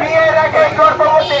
বিয়ের আগে গর্ভবতী।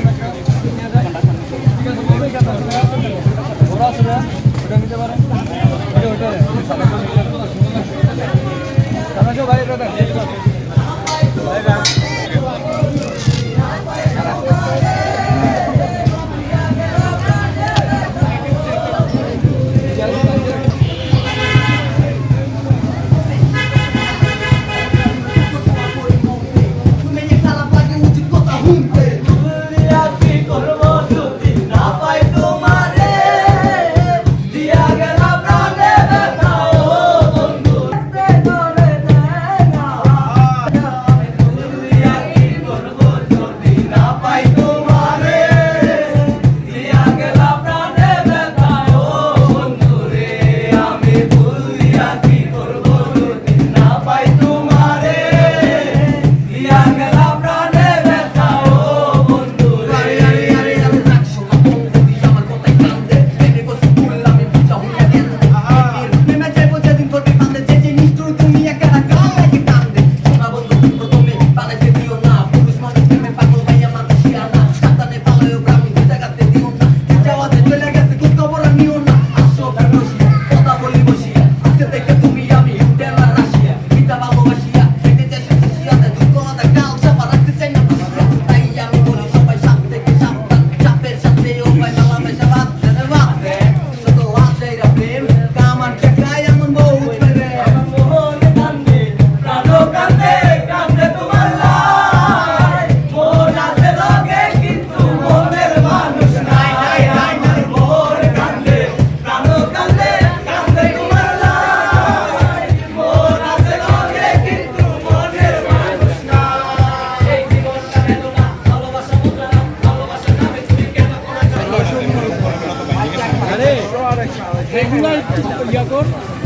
ওটা নিতে পারেন।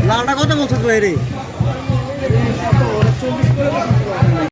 লালটা কত বলছো রে চল্লিশ